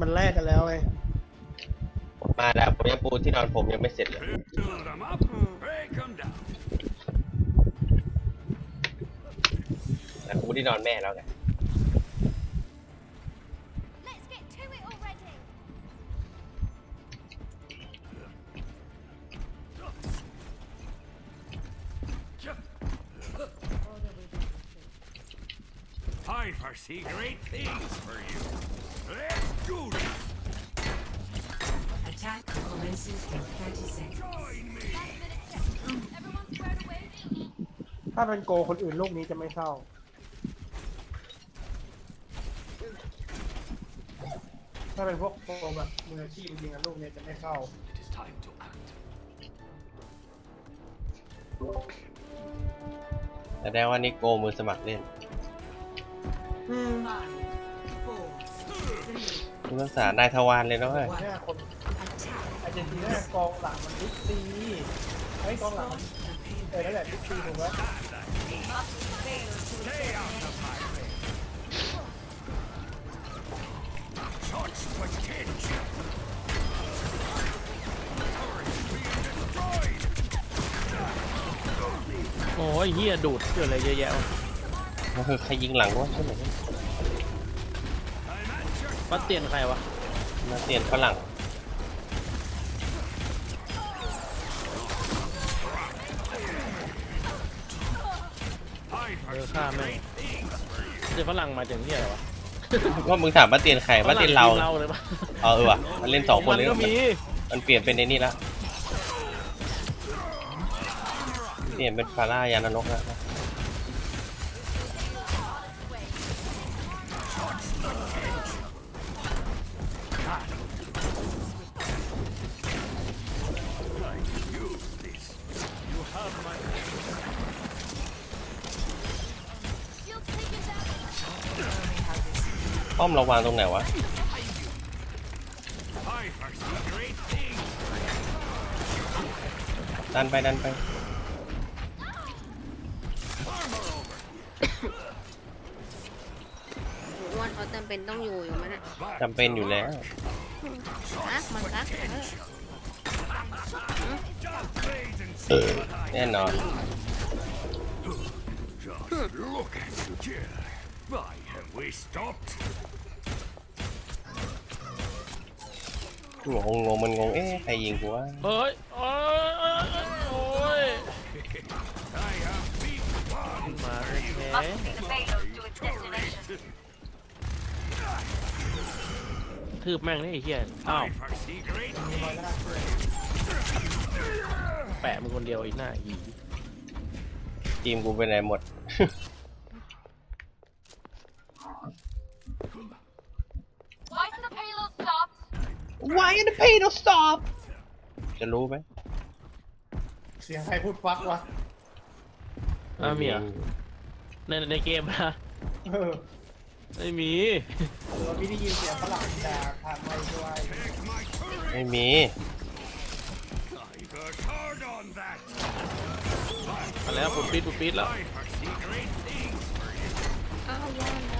มันแลกกันแล้วไงผมมาแล้วผมยังปูที่นอนผมยังไม่เสร็จเลย Build them up, break them down. แต่ปูที่นอนแม่แล้วไง Let's get to it already. 'I foresee great things for you. Let's do this. Attack commences in 30 seconds. Join me. Everyone squared away. ถ้าเป็นโกคนอื่นลูกนี้จะไม่เข้า ถ้าเป็นพวกโกแบบมืออาชีพจริงๆอะลูกนี้จะไม่เข้า It is time to act. แสดงว่านี่โกมือสมัครเล่น อืม Five, four, three, คุณรักษานายทวารเลยนะเว้ยเนี่ยคน attack. อาร์เจนตินากองหลังมันบิ๊กซีไอ้ยกองหลังมันเออนั่นแหละบิ๊กซีถูกไหม Touch the cage. Turret is being destroyed. โอ้ยเฮียดูดเกิดอะไรเยอะแยะวะมันคือใครยิงหลังวะใช่ไหม I'm at your ปัดเตียนใครวะมาเตียนฝรั่ง I เออ foresee ฆ่าแม่ง great things for you. เดี๋ยวฝรั่งมาจากเฮียอะไรวะว่ามึงถามมาเตียนใครมาเตียนเราฝงทีมเราเลยปะเออเออว่ะมันเล่นสองคนมันเลยก็มีมันเปลี่ยนเป็นในนี่ละเปลี่ยนเป็นฟาร่ายานรกแล้ว ป้อมเราวางตรงไหนวะ I foresee great things. ดันไปดันไปอ้วนเขาจำเป็นต้องอยู่อยู่ไหมน่ะจำเป็นอยู่แล้วนะมันรักเออ Blade and แน่นอน just look at you here. Why have we stopped? งงงงมันงง เอ๊ะใครยิงกูวะเฮ้ยโอ้ยโอ้ย I have beat one. มาแท้ทืบแม่งนี่ไอ้เฮียอ้าว I foresee great แปะมึงคนเดียวอีกหน้าอีทีมกูไปไหนหมด Why did the payload stop? Why the pay don't stop จะรู้ไหมเสียงใครพูดฟักวะอ้าวมีเหรอในในเกมนะเออไม่มีเราไม่ได้ยินเสียงฝรั่งด่าผ่านไมค์ด้วย Take my turret. ไม่มี I worked hard on that. มาแล้วปุ๊บปิดปุ๊บปิดแล้ว I foresee great things for you. อ้าวย่านแล้วเดี๋ยว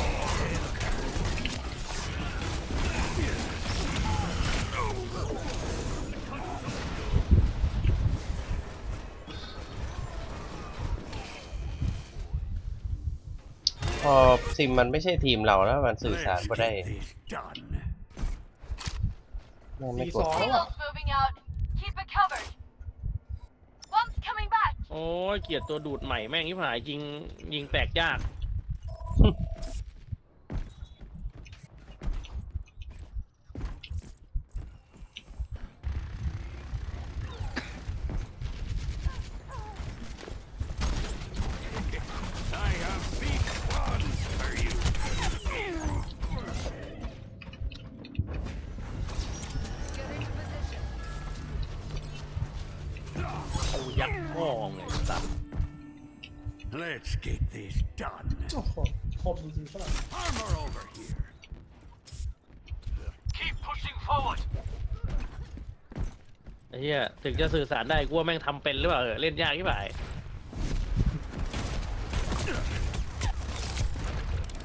พอซิมมันไม่ใช่ทีมเราแล้วมันสื่อสาร Let's ก็ได้ get this done. แม่งไม่สี่กสดอง Payload's moving out. Keep it covered. One's coming back. โอ้ยเกลียดตัวดูดใหม่แม่งที่ผายยิงยิงแตกยาก สัตว์ Let's get this done. โอ้โหคมจริงๆฝรั่ง Armor over here. Keep pushing forward. ไอ้เหี้ยถึงจะสื่อสารได้กูว่าแม่งทำเป็นหรือเปล่าเออเล่นยากที่ไหน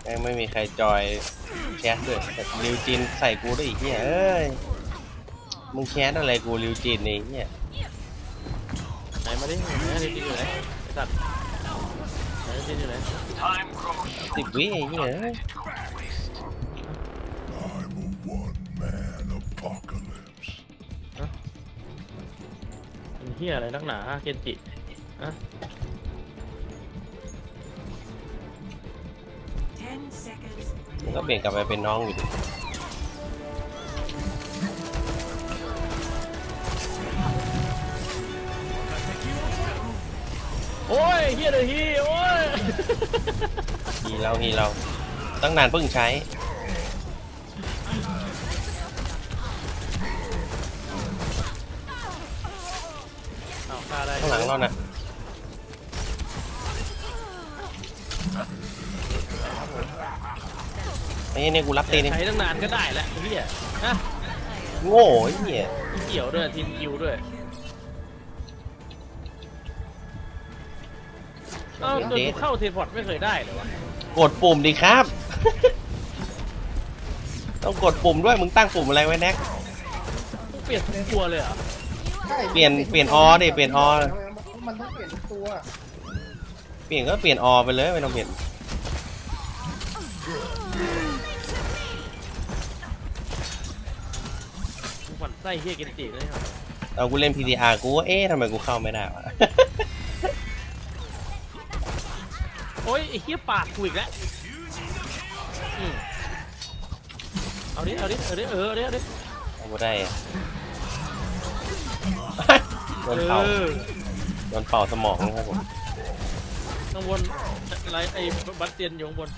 แม่งไม่มีใครจอยแคสด้วยแต่ริวจินใส่กูด้วยไอีกเหี้ยเอ้ย มึงแคสอะไรกูริวจินนี่เหี้ย ไหนมาดิไหนดิจิอยู่ไหนไอ้สัตว์ไหนดิอยู่ไหนสิบวิไอ้เหี้ยเอ้ยเป็นเหี้ยอะไรนักหนาเกนจิอะก็เปลี่ยนกลับไปเป็นน้องอยู่ดิ โอ้ยเหี้ยเลยฮีโอ้ยฮีเราฮีเรา ตั้งนานเพิ่งใช้ เอาฆ่าได้ข้างหลังเราน่ะไอ้เนี่ยกูรับตีนี่ใช้ตั้งนานก็ได้แหละไอ้เหี้ยฮะโง่ไอ้เหี้ยไม่เกี่ยวด้วยทีมคิวด้วย เอ้าจนกูเข้าเทนพอร์ตไม่เคยได้เลยวะกดปุ่มดิครับ ต้องกดปุ่มด้วยมึงตั้งปุ่มอะไรไว้แน็ก กูเปลี่ยนทุกตัวเลยเหรอใช่เปลี่ยนเปลี่ยนอดิเปลี่ยนอมันต้องเปลี่ยนทุกตัวเปลี่ยนก็เปลี่ยนอไปเลยไม่ต้องเปลี่ยนกูฝันไส้เฮียเกนจิเลยครับ เอากูเล่น PDR กูว่าเอ๊ะทำไมกูเข้าไม่ได้วะ โอ้ยไอ้เฮียปากกูอีกแล้วอืมเอาดิ เอาดิ เอาดิ เออ เอาดิ เอาดิ เอากูได้อะโดเอนเป่าอโดนเป่าสมองนะครับผมข้างบนอะไรไอ้บัตเตียนอยู่ข้างบน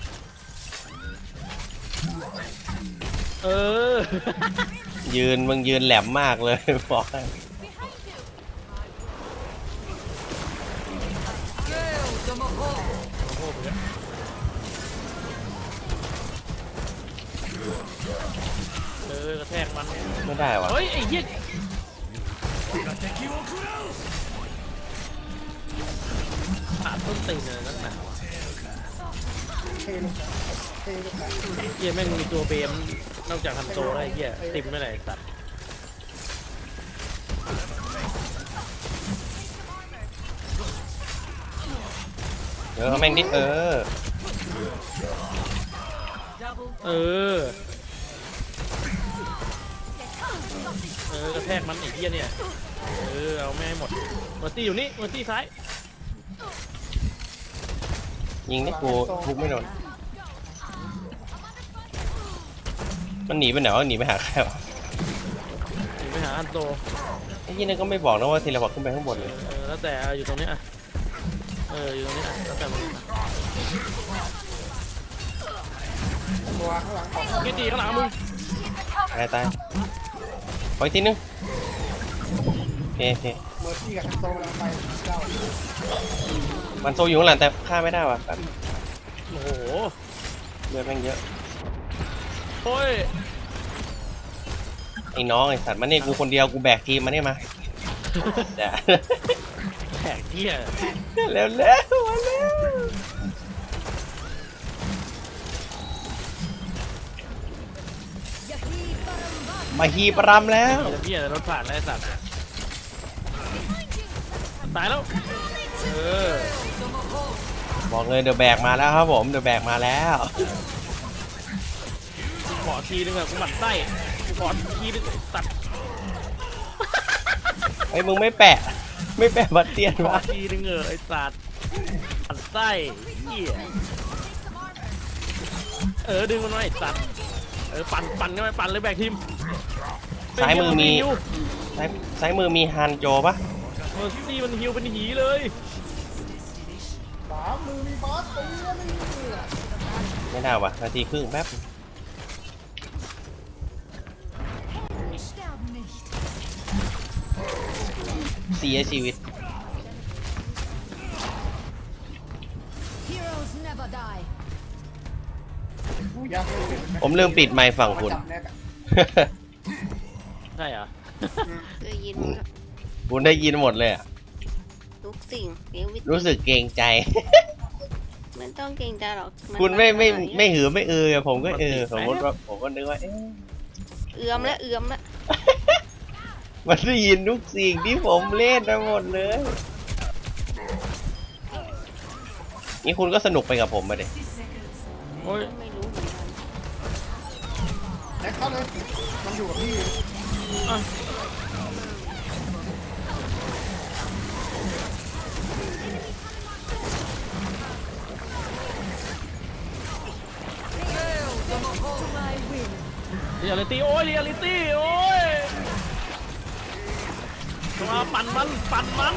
เออ ยืนมึงยืนแหลมมากเลยบอกให้โอ้โห เหมือนกันเออกระแทกมัน ไม่ได้วะเฮ้ย ไอ้เหี้ยขาดต้นตีนเลยนักหนาวะเทลงเทลงเหี้ยแม่งมีตัวเบม นอกจากฮันโซได้เหี้ยติมไม่ไหนสัตว์ เดี๋ยวเอาแม่งดิเออ เออ เออกระแทกมันไอ้เหี้ยเนี่ย เออ เอาแม่งให้หมดเมอร์ซี่อยู่นี่เมอร์ซี่ซ้าย ยิงนี่กูทุกไม่โดนมันหนีไปไหนวะหนีไปหาใครวะหนีไปหาฮันโซไอ้ยี่นี่ก็ไม่บอกนะว่าทีละบอกขึ้นไปข้างบนเลยเออแล้วแต่เอาอยู่ตรงนี้อะ เอออยู่ตรงนี้อะแล้วแต่มึงตัวข้างหลังของเกจีข้างหลังมึงตายตายขออีกทีนึงโอเคโอเคเมอร์ซี่กับทันโซกำลังไปเจ้ามันโซอยู่ข้างหลังแต่ฆ่าไม่ได้ว่ะโอ้โหเลือดแม่งเยอะโอ้ยไอ้น้องไอ้สัตว์มาเนี่ยกูคนเดียวกูแบกทีมมาเนี่ยมา เดี๋ยวแข กเที่ยเร็วเร็วมาเร็วมาฮีปรำแล้วเที่ยรถผ่านแล้วไอ้สัตว์ตายแล้วเออบอกเลยเดอะแบกมาแล้วครับผมเดอะแบกมาแล้วขอทีนึงอะกูหมั่นไส้กูขอทีนึงตัดไอ้ยมึงไม่แปะ ไม่แปะบัตเตียนขอวะทีนึงเออไอ้สัตว์หมั่นไส้เหี้ยเออดึงมันไว้ไอ้สัตว์เออปั่นปั่นกันไปปั่นเลยแบกทีมซ้ายมือมีฮิวซ้ายซ้ายมือมีฮันโจปะเมอร์ซี่มันฮิวเป็นหีเลยสามมือมีบาสตีแล้วนี่ไม่ได้วะนาทีครึ่งแป๊บ เสียชีวิตผู้ยักษ์ไม่เป็นไหผมลืมปิดไมค์ฝั่งคุณจับแรกอะใช่เหรอได้ยินหมดแล้วคุณได้ยินหมดเลยอะทุกสิ่งเลี้ยงวิตรู้สึกเกรงใจไม่ต้องเกรงใจหรอกนคุณไม่ไม่าอย่างเงี้ยไม่หือไม่เอือผมก็เออสมมติว่าผมก็นึกว่าเอ๊ะเอื้อมและเอื้อมและ มันได้ยินทุกสิ่งที่ผมเล่นไปหมดเลย นี่คุณก็สนุกไปกับผมมาเด็โอ้ยไม่รู้เหมือนกันแน็กเข้าเลย มันอยู่กับพี่เรียลิตี้โอ้ยเรียลิตี้โอ้ย มาปั่นมันปั่นมัน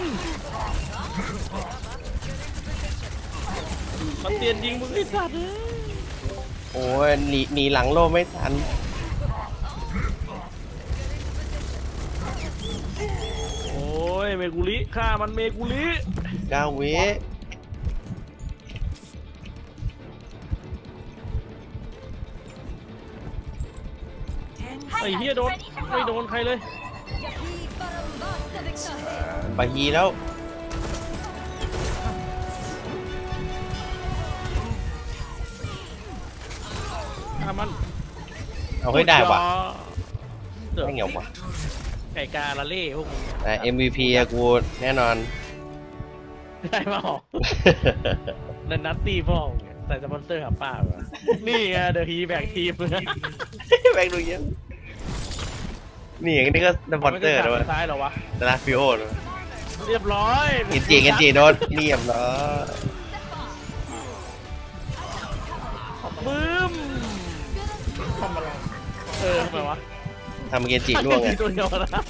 มันเตียนยิงมึงไอ้สัตว์เอ้ยโอ้ยหนีหนีหลังโลไม่ทันโอ้ยเมกุลิฆ่ามันเมกุลิเก้าวิไอ้เฮียโดนไม่โดนใครเลย ปะฮีแล้วฆ่ามันเอาให้ได้ว่ะเดี๋ยวไม่เหงียวว่ะไก่กาละเล่พวกมึงแต่ MVP อะกูแน่นอน ได้มาหรอนันนัตตี้พ่อมึงเนี่ยใส่สปอนเซอร์หาป้าเหรอนี่ไงเดอะฮีแบกทีม แบงค์ดูเยอะ นี่อย่างนี้ก็สปอนเตอร์ด้ด้วยซ้ายเหรอวะดาราฟิโอด้วยเรียบร้อยกินจีกันจีโดนเรียบร้อยบึ้มทำอะไรเออทำไมวะทำเกนจิร่วงไงตัวเดียวนะ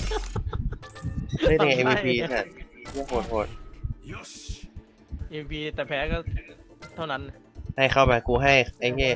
ได้ไง MVP สัตว์เหี้ยโหดโหด Yosh. เอ็มพีแต่แพ้ก็เท่านั้น ให้เข้าไปกูให้ไอ้เงี้ย